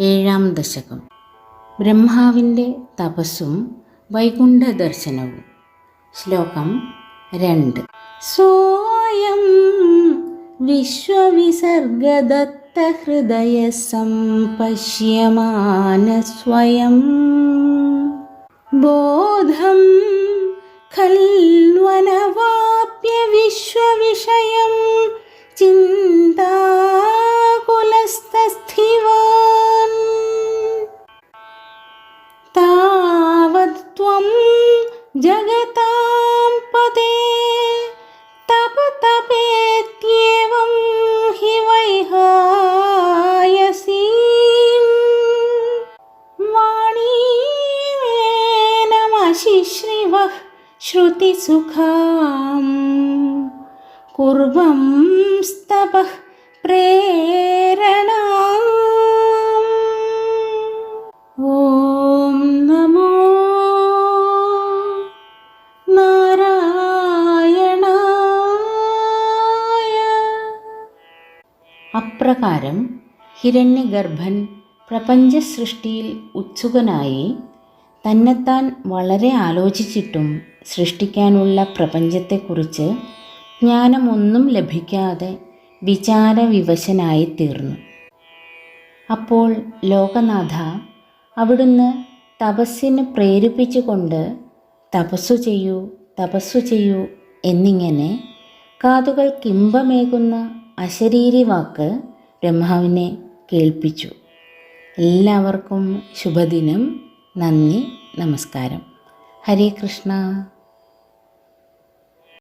ഏഴാം ദശകം. ബ്രഹ്മാവിന്റെ തപസ്സും വൈകുണ്ഠ ദർശനവും ശ്ലോകം രണ്ട്. സോയം വിശ്വവിസർഗദത്തഹൃദയ സംപശ്യമാന സ്വയം. ബോധം ഖൽവനവാപ്യ जगतां पदे तप तपेत्येवं हि वैहायसीं। वाणीमेनमशिश्रिवः श्रुतिसुखां श्रिवः कुर्वं स्तपः प्रे അപ്രകാരം ഹിരണ്യഗർഭൻ പ്രപഞ്ച സൃഷ്ടിയിൽ ഉത്സുകനായി തന്നെത്താൻ വളരെ ആലോചിച്ചിട്ടും സൃഷ്ടിക്കാനുള്ള പ്രപഞ്ചത്തെക്കുറിച്ച് ജ്ഞാനമൊന്നും ലഭിക്കാതെ വിചാരവിവശനായി തീർന്നു അപ്പോൾ ലോകനാഥ അവിടുന്ന് തപസ്സിന് പ്രേരിപ്പിച്ചുകൊണ്ട് തപസ്സു ചെയ്യൂ തപസ്സു ചെയ്യൂ എന്നിങ്ങനെ കാതുകൾ കിമ്പമേകുന്ന അശരീരി വാക്ക് ബ്രഹ്മാവിനെ കേൾപ്പിച്ചു. എല്ലാവർക്കും ശുഭദിനം. നന്ദി. നമസ്കാരം. ഹരേ കൃഷ്ണ.